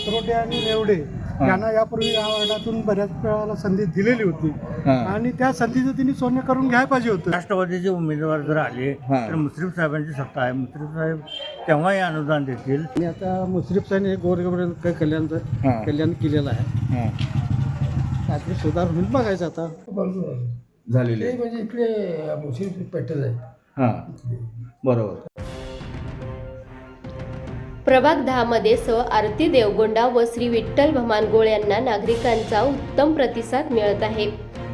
आत्रोटे आणि नेवडे यांना यापूर्वी या वार्डातून बऱ्याच वेळाला संधी दिलेली होती. आणि त्या संधीचं त्यांनी सोने करून घ्यायला पाहिजे होतं. राष्ट्रवादीचे उमेदवार जर आले. तर मुश्रीफ साहेबांची सत्ता आहे. मुश्रीफ साहेब तेव्हाही अनुदान देतील. आणि आता मुश्रीफ साहेब हे गोरगरीब कल्याणचं हा. कल्याण केलेलं आहे. काहीतरी सुधार होईल बघायचं आता. झालेले म्हणजे इकडे मुश्रीफ पेटल आहे. हा. बरोबर. प्रभाग दहामध्ये स. आरती देवगोंडा व श्री विठ्ठल भमानगोळ यांना नागरिकांचा उत्तम प्रतिसाद मिळत आहे.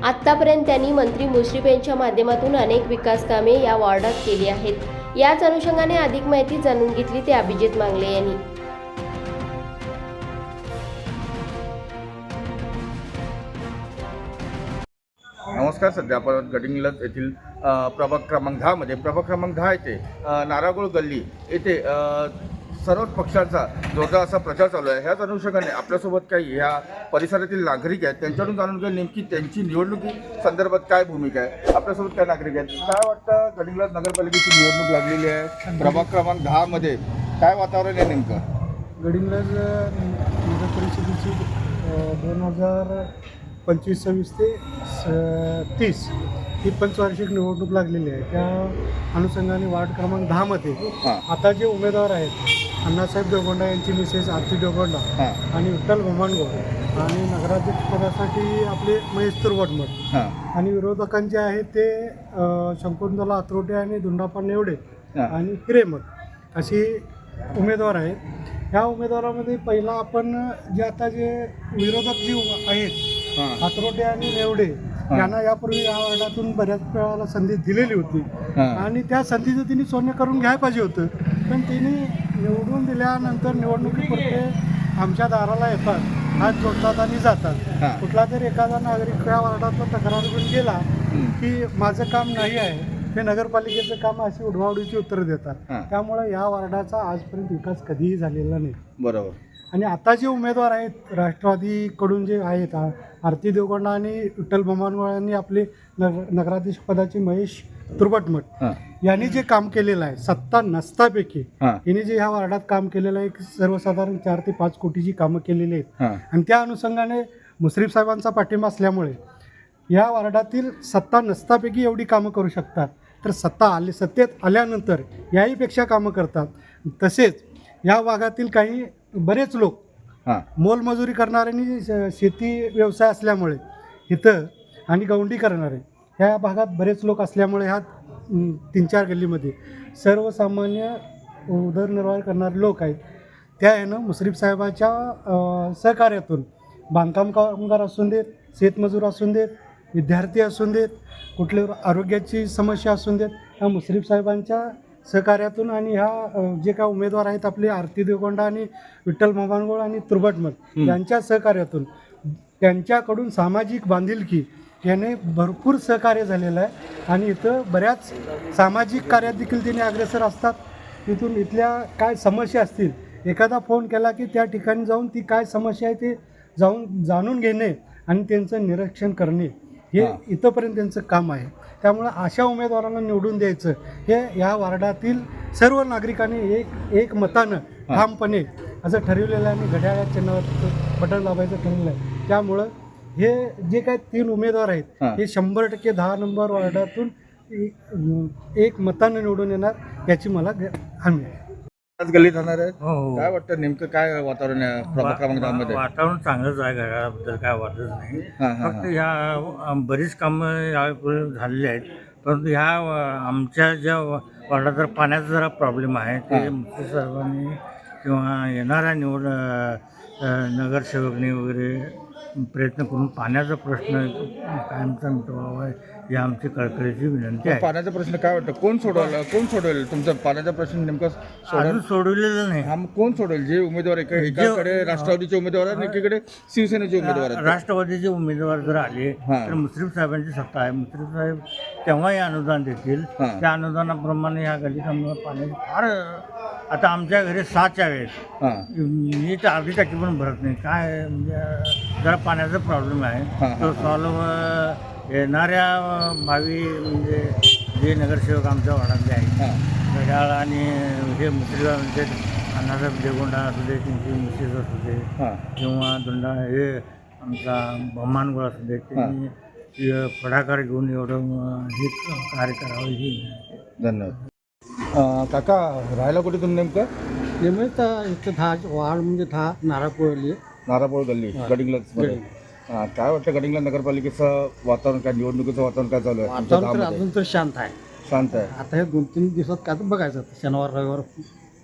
आतापर्यंत त्यांनी मंत्री मुश्रीफ यांच्या माध्यमातून अनेक विकास कामे या वॉर्डात केली आहेत. याच अनुषंगाने अधिक माहिती जाणून घेतली ते अभिजित मांगले यांनी. नमस्कार सध्या आपण गडिंगलज येथील प्रभाग क्रमांक दहामध्ये. प्रभाग क्रमांक दहा येथे अ, नारागोळ गल्ली येथे सर्वच पक्षांचा जोरदार असा प्रचार चालू आहे ह्याच अनुषंगाने आपल्यासोबत काही ह्या परिसरातील नागरिक आहेत त्यांच्याकडून जाणून घ्या नेमकी त्यांची निवडणुकी संदर्भात काय भूमिका आहे? आपल्यासोबत काय नागरिक आहेत? काय वाटतं गडिंग्लज नगरपालिकेची निवडणूक लागलेली आहे? प्रभाग क्रमांक दहामध्ये काय वातावरण आहे नेमकं? गडिंग्लज नगर परिषदेची दोन हजार पंचवीस सव्वीस ते स- तीस ही पंचवार्षिक निवडणूक लागलेली आहे. त्या अनुषंगाने वार्ड क्रमांक दहामध्ये हां. आता जे उमेदवार आहेत अण्णासाहेब देवगोंडा यांची मिसेस आरती देवगोंडा हां. आणि विठ्ठल भोमानगोड आणि नगराध्यक्षपदासाठी आपले महेश तुरवटमठ हां. आणि विरोधकांचे आहेत ते अ, शंकुंतला अत्रोटे आणि दुंडापा नेवडे हां. आणि हिरेमठ अशी उमेदवार आहेत. ह्या उमेदवारामध्ये पहिला आपण जे आता जे विरोधक जे आहेत हां. अत्रोटे आणि नेवडे यांना यापूर्वी या वार्डातून बऱ्याच वेळाला संधी दिलेली होती. आणि त्या संधीचं त्यांनी सोने करून घ्यायला पाहिजे होतं. पण त्यांनी निवडून दिल्यानंतर निवडणुकीपुरते आमच्या दाराला येतात. हात जोडतात आणि जातात. कुठला तरी एखादा नागरिक या वार्डातला तक्रार घेऊन गेला. की माझं काम नाही आहे. ते नगरपालिकेचं काम अशी उडवाउडीची उत्तरं देतात. हां. त्यामुळे या वार्डाचा आजपर्यंत विकास कधीही झालेला नाही. बरोबर. आणि आता जे उमेदवार आहेत राष्ट्रवादीकडून जे आहेत आ- आरती देवगोंडा आणि विठ्ठल भमानवाळ यांनी आपले नगर नगराध्यक्ष पदाचे महेश तुरबटमठ हां. यांनी जे काम केलेलं आहे सत्ता नसतापैकी हां. यांनी जे ह्या वार्डात काम केलेलं आहे एक सर्वसाधारण चार ते पाच कोटीची कामं केलेली आहेत. हां. आणि त्या अनुषंगाने मुश्रीफ साहेबांचा पाठिंबा असल्यामुळे या वार्डातील सत्ता नसतापैकी एवढी कामं करू शकतात. तर सत्ता आली सत्तेत आल्यानंतर याहीपेक्षा कामं करतात. तसेच या भागातील काही बरेच लोक हां. मोलमजुरी करणाऱ्यांनी शेती व्यवसाय असल्यामुळे इथं आणि गौंडी करणारे ह्या भागात बरेच लोक असल्यामुळे ह्या तीन चार गल्लीमध्ये सर्वसामान्य उदरनिर्वाह करणारे लोक आहेत. त्या ह्यानं मुश्रीफ साहेबाच्या सहकार्यातून बांधकाम कामगार असून देत शेतमजूर असून देत विद्यार्थी असून देत कुठले आरोग्याची समस्या असून देत ह्या मुश्रीफ साहेबांच्या सहकार्यातून आणि ह्या जे काय उमेदवार आहेत आपले आरती देवगोंडा आणि विठ्ठल मोबानगोळ आणि तुरबटमठ हं. यांच्या सहकार्यातून त्यांच्याकडून सामाजिक बांधिलकी याने भरपूर सहकार्य झालेलं आहे. आणि इथं बऱ्याच सामाजिक कार्यात देखील त्यांनी अग्रेसर असतात. इथून इथल्या काय समस्या असतील एखादा फोन केला की त्या ठिकाणी जाऊन ती काय समस्या आहे ते जाऊन जाणून घेणे आणि त्यांचं निरीक्षण करणे. हे. इथंपर्यंत त्यांचं काम आहे त्यामुळं अशा उमेदवारांना निवडून द्यायचं हे या वार्डातील सर्व नागरिकांनी एक एक मतानं. ठामपणे असं ठरवलेलं आहे आणि घड्याळ्या चिन्हावर बटन दाबायचं ठरलेलं आहे त्यामुळं हे जे काही तीन उमेदवार आहेत हां. शंभर टक्के दहा नंबर वार्डातून एक- एक मतानं निवडून येणार याची मला हमी आहे आज गल्लीत राहणार आहे. हो हो. काय वाटतं नेमकं काय वातावरण आहे प्रभाग क्रमांक वातावरण चांगलंच आहे घराबद्दल काय वाटत नाही. हां हां फक्त हां. ह्या अं, बरीच कामं यावेळी झालेली आहेत. परंतु ह्या अं, आमच्या ज्या वा- वार्डात जरा पाण्याचा जरा प्रॉब्लेम आहे ते हां. मुख्य सर्वांनी किंवा येणाऱ्या निवड अं, अं, नगरसेवकने वगैरे प्रयत्न करून पाण्याचा प्रश्न कायमचा मिटवावा ही आमची कळकळीची विनंती आहे. पाण्याचा प्रश्न काय वाटतं? कोण सोडवलं? कोण सोडवेल? तुमचा पाण्याचा प्रश्न नेमका अजून सोडवलेलं नाही. हा मग कोण सोडवेल? जे उमेदवार एका एकाकडे राष्ट्रवादीचे उमेदवार आहेत एकीकडे शिवसेनेचे उमेदवार आहेत. राष्ट्रवादीचे उमेदवार जर आले. तर मुश्रीफ साहेबांची सत्ता आहे. मुश्रीफ साहेब तेव्हाही अनुदान देतील. त्या अनुदानाप्रमाणे ह्या गल्लीत आम्हाला पाण्याची फार आता आमच्या घरी आहेत. हां. मी तर अर्धी टाकी पण भरत नाही. काय म्हणजे जरा पाण्याचा प्रॉब्लेम आहे. हां, तो सॉल्व येणाऱ्या भावी म्हणजे जे नगरसेवक आमच्या वार्डातले आहेत. हां. घड्याळ आणि हे मुश्रीफ म्हणजे नानासाहेब देगोंडा असू दे त्यांची मिसेस असू दे किंवा दोंडा हे आमचा बहुमानगड असू दे त्यांनी हे पुढाकार घेऊन एवढं हे कार्य करावं ही धन्यवाद. काका राहायला कुठे तुम्ही नेमकं? नियमित इथं दहा वाढ म्हणजे दहा नारळ नारापोळ गल्ली हां. काय वाटतं गडिंग्लज नगरपालिकेचं वातावरण काय निवडणुकीचं वातावरण काय चालू आहे तुमच्या वातावरण तर गावामध्ये? अजून तर शांत आहे. शांत आहे. आता हे दोन तीन दिवसात काय तर बघायचं आता. शनिवार रविवार.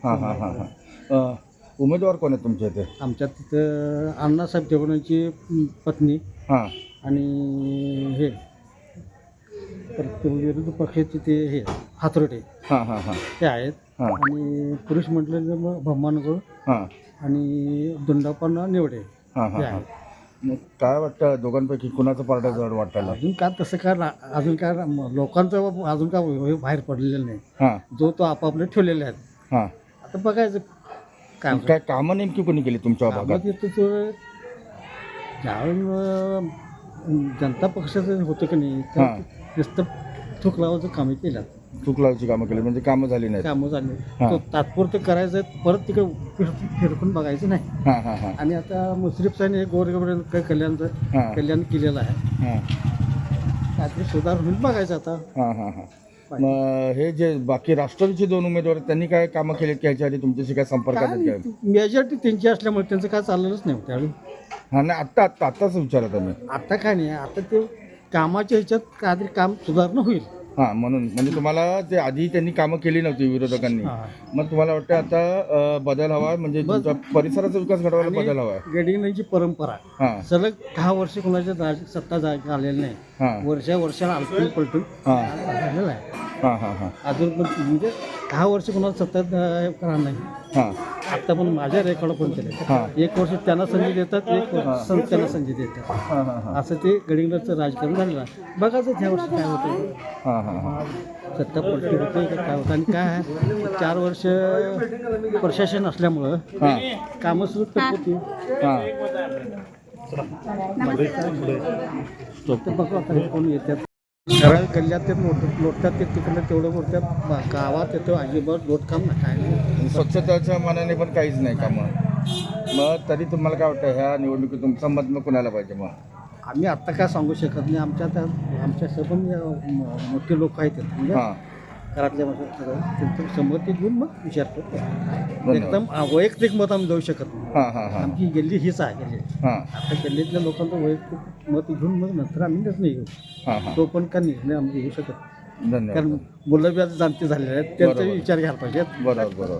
हां हां हां हां. अं, उमेदवार कोण आहेत तुमच्या इथे? आमच्या तिथं अण्णासाहेब देवणाची पत्नी हां. आणि हे तर ते विरोधी पक्षाचे ते हे हातरोटे हां हां हां. ते आहेत. हां. आणि पुरुष म्हटलं तर मग हां. आणि दोंडापण्णा निवडे. हां हां हां आहेत मग काय वाटतं दोघांपैकी कुणाचं पार्ट जड वाटायला? अजून काय तसं काय अजून काय लोकांचं अजून काय हे बाहेर पडलेलं नाही. हां. जो तो आपापले ठेवलेले आहेत. हां. आता बघायचं काय होतं. काय कामं नेमकी कोणी केली तुमच्या कामात भागात? येतं तो ज्यावेळेस अं, जनता पक्षाचं होतं की नाही हां. तर नुसतं थूक लावायचं कामे केल्यात. चुकलावची कामं केली म्हणजे कामं झाली नाहीत. कामं झाले हां. तो तात्पुरतं करायचं परत तिकडे फिर- फिरकून बघायचं नाही. हां हां हां. आणि आता मुश्रीफ साहेब हे गोरगरीब कल्याणचं हां. कल्याण केलेलं आहे. हां. काहीतरी सुधार होईल बघायचं आता. हां हां हां. मग हे जे बाकी राष्ट्रवादीचे दोन उमेदवार आहेत, त्यांनी काय कामं केलीत की? ह्याच्या आधी तुमच्याशी काय संपर्कात आहेत काय मेजॉरिटी त्यांची असल्यामुळे त्यांचं काय चाललेलंच नाही त्यावेळी. हां नाही आत्ता आत्ता आत्ताच विचारत आम्ही आता काय नाही आता ते कामाच्या ह्याच्यात काहीतरी काम सुधारणा होईल. हां म्हणून. म्हणजे तुम्हाला ते आधी त्यांनी कामं केली नव्हती विरोधकांनी. मग तुम्हाला वाटतं आता बदल हवा? म्हणजे परिसराचा विकास घडवायला बदल हवा? गडिंगची परंपरा. हां. सलग दहा वर्ष कोणाच्या राज- सत्ता जा- आलेली नाही. हां. वर्षा वर्षाला आलटून पलटून हां. झालेलं आहे. हां हां हां. अजून पण म्हणजे दहा वर्ष कोणाला सत्ता करणार नाही. हां. आता पण माझ्या रेकॉर्ड पण केले. हां. एक वर्ष त्यांना संधी देतात एक वर्ष सं- त्यांना संधी देतात. हां हां हां. असं ते गडिंगचं राजकारण झालेलं आहे. बघायचं ह्या वर्षी काय होतं. हां हां हां. सत्ता पलटी होते का काय होतं आणि काय आहे? चार वर्ष प्रशासन असल्यामुळं हां. कामं सुरू होती. हां. तर बघू आता कोण येतात. सरळ गल्ल्यात ते लोट लोटतात ते तिकडनं तेवढं बा- गावात येतो अजिबात लोटकाम नाही. स्वच्छताच्या मानाने पण काहीच नाही कामं. मग तरी तुम्हाला काय वाटतं ह्या निवडणुकीत तुमचं मत मग कुणाला पाहिजे मग? आम्ही आत्ता काय सांगू शकत नाही. आमच्या त्या आमच्या सबंध मोठे लोक आहेत. म्हणजे हां. घरातल्या सगळं संमती घेऊन मग विचारतो. एकदम वैयक्तिक मत आम्ही देऊ शकत नाही. हां हां हां. आमची गल्ली हीच आहे गल्ली. हां. आता गल्लीतल्या लोकांचं वैयक्तिक मत घेऊन मग नंतर आम्ही निर्णय घेऊ. हां हां. तो पण का निर्णय आम्ही घेऊ शकत नाही. धन्यवाद. कारण मुलं बी आता जाणते झालेले आहेत. त्यांचा. विचार घ्यायला पाहिजेत. बरोबर बरोबर.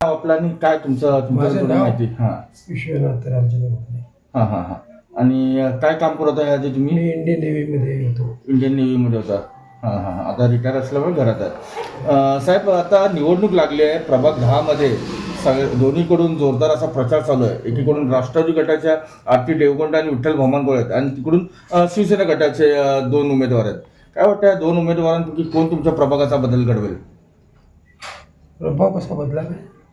आपला काय तुमचं? माहिती. हां. विश्वनाथ रामचंद्र मोहने हां हां हां. आणि काय काम करत आहे आधी तुम्ही? मी इंडियन नेव्हीमध्ये होतो. इंडियन नेव्हीमध्ये होता. हां हां हां. आता रिटायर असल्यामुळे घरात आहे साहेब आता निवडणूक लागली आहे. प्रभाग दहामध्ये सगळे दोन्हीकडून जोरदार असा प्रचार चालू आहे. एकीकडून राष्ट्रवादी गटाच्या आरती देवगोंडा आणि विठ्ठल भोमानगोळ आहेत. आणि तिकडून शिवसेना गटाचे दोन उमेदवार आहेत. काय वाटतं या दोन उमेदवारांपैकी कोण तुमच्या प्रभागाचा बदल घडवेल? प्रभाव कसा बदला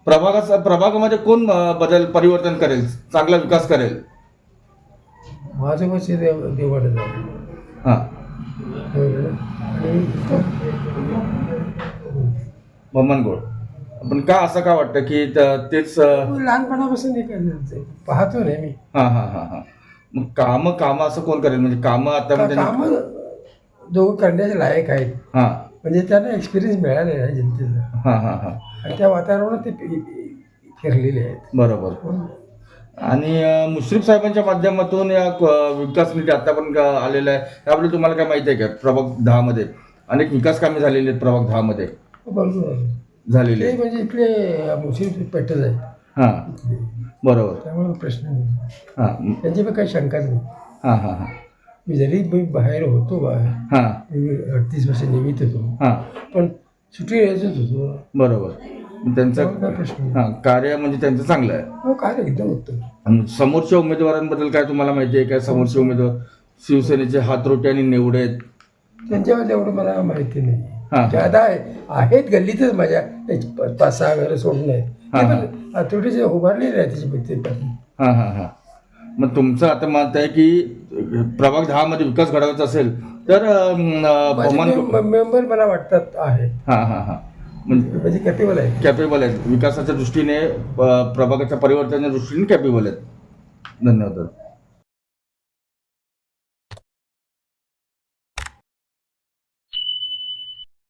प्रभागाचा प्रभागामध्ये कोण बदल परिवर्तन करेल? चांगला विकास करेल? माझं मत देव देवाडे झालं हां. आणि भोमानगोळ पण का असं का वाटतं की त- तेच अं, लहानपणापासून हे करणार. पाहतो नाही मी. हां हां हां हां. मग कामं कामं असं कोण करेल? म्हणजे कामं आता म्हणजे काम दोघं करण्याचे लायक आहेत. हां. म्हणजे त्यांना एक्सपिरियन्स मिळालेला आहे जनतेचा हां हां हां. आणि त्या वातावरणात ते फि- फिरलेले आहेत. बरोबर. आणि मुश्रीफ साहेबांच्या माध्यमातून या विकास निधी आता पण क- आलेला आहे. त्याबद्दल तुम्हाला काय माहिती आहे का? प्रभाग दहामध्ये. अनेक विकास कामे झालेली आहेत प्रभाग दहामध्ये. आहे. झालेली आहेत. म्हणजे इकडे मुस्लिम पेटच आहे. हां. बरोबर. त्यामुळे प्रश्न नाही. हां. त्यांची पण काही शंकाच नाही. हां हां हां. मी जरी मी बाहेर होतो बाहेर हां. मी अडतीस वर्ष निमित्त होतो. हां. पण सुट्टी यायचंच होतो. बरोबर. त्यांचं. हां कार्य म्हणजे त्यांचं चांगलं आहे. हो काय एकदम उत्तम. आणि समोरच्या उमेदवारांबद्दल काय तुम्हाला माहिती आहे? काय समोरचे उमेदवार? शिवसेनेचे हातरोटे आणि नेवडे आहेत. त्यांच्याबद्दल एवढं मला माहिती हा. नाही ज्यादा आहे आहेत गल्लीतच माझ्या एक प- पाच सहा घरं सोडून आहेत. हा, ते हा. पण थोडेसे उभारलेले आहे त्याची पण. हां हां हां. मग तुमचं आता मत आहे की प्रभाग दहामध्ये विकास घडवायचा असेल तर अं, अं, माझे बहुमान में- मेंबर मला वाटतात आहे हां हां हां. म्हणजे कॅपेबल आहे कॅपेबल आहेत. विकासाच्या दृष्टीने प- प्रभागाच्या परिवर्तनाच्या दृष्टीने कॅपेबल आहेत. धन्यवाद.